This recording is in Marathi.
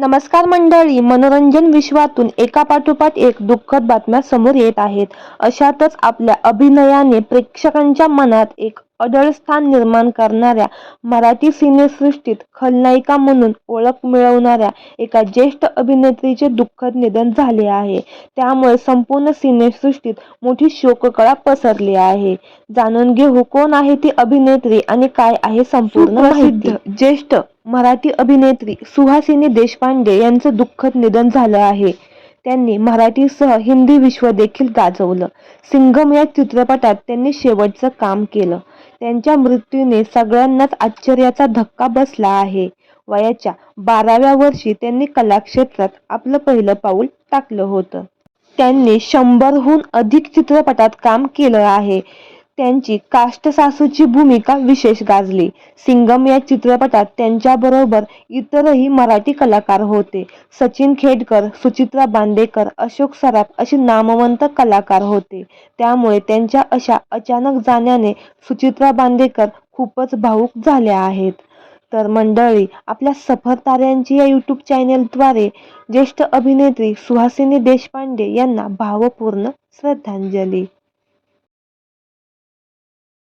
नमस्कार मंडळी मनोरंजन विश्वातून एका पाठोपाठ एक दुःखद बातम्या समोर येत आहेत. अशातच आपल्या अभिनयाने प्रेक्षकांच्या मनात एक अडळ स्थान निर्माण करणाऱ्या मराठी सिनेसृष्टीत खलनायिका म्हणून ओळख मिळवणाऱ्या एका ज्येष्ठ अभिनेत्रीचे दुःखद निधन झाले आहे. त्यामुळे संपूर्ण सिनेसृष्टीत मोठी शोककळा पसरली आहे. जाणून घेऊ कोण आहे ती अभिनेत्री आणि काय आहे संपूर्ण माहिती. ज्येष्ठ मराठी अभिनेत्री सुहासिनी देशपांडे यांचं दुःखद निधन झालं आहे. त्यांनी मराठीसह हिंदी विश्व देखील गाजवलं. सिंघम या चित्रपटात त्यांनी शेवटचं काम केलं. त्यांच्या मृत्यूने सगळ्यांनाच आश्चर्याचा धक्का बसला आहे. वयाच्या बाराव्या वर्षी त्यांनी कलाक्षेत्रात आपलं पहिलं पाऊल टाकलं होतं. त्यांनी शंभरहून अधिक चित्रपटात काम केलं आहे. त्यांची काष्टसासूची भूमिका विशेष गाजली. सिंगम या चित्रपटात त्यांच्याबरोबर इतरही मराठी कलाकार होते. सचिन खेडकर सुचित्रा बांदेकर अशोक सराफ असे नामवंत कलाकार होते. त्यामुळे त्यांच्या अशा अचानक जाण्याने सुचित्रा बांदेकर खूपच भावूक झाल्या आहेत. तर मंडळी आपल्या सफर ताऱ्यांची या यूट्यूब चॅनेलद्वारे ज्येष्ठ अभिनेत्री सुहासिनी देशपांडे यांना भावपूर्ण श्रद्धांजली.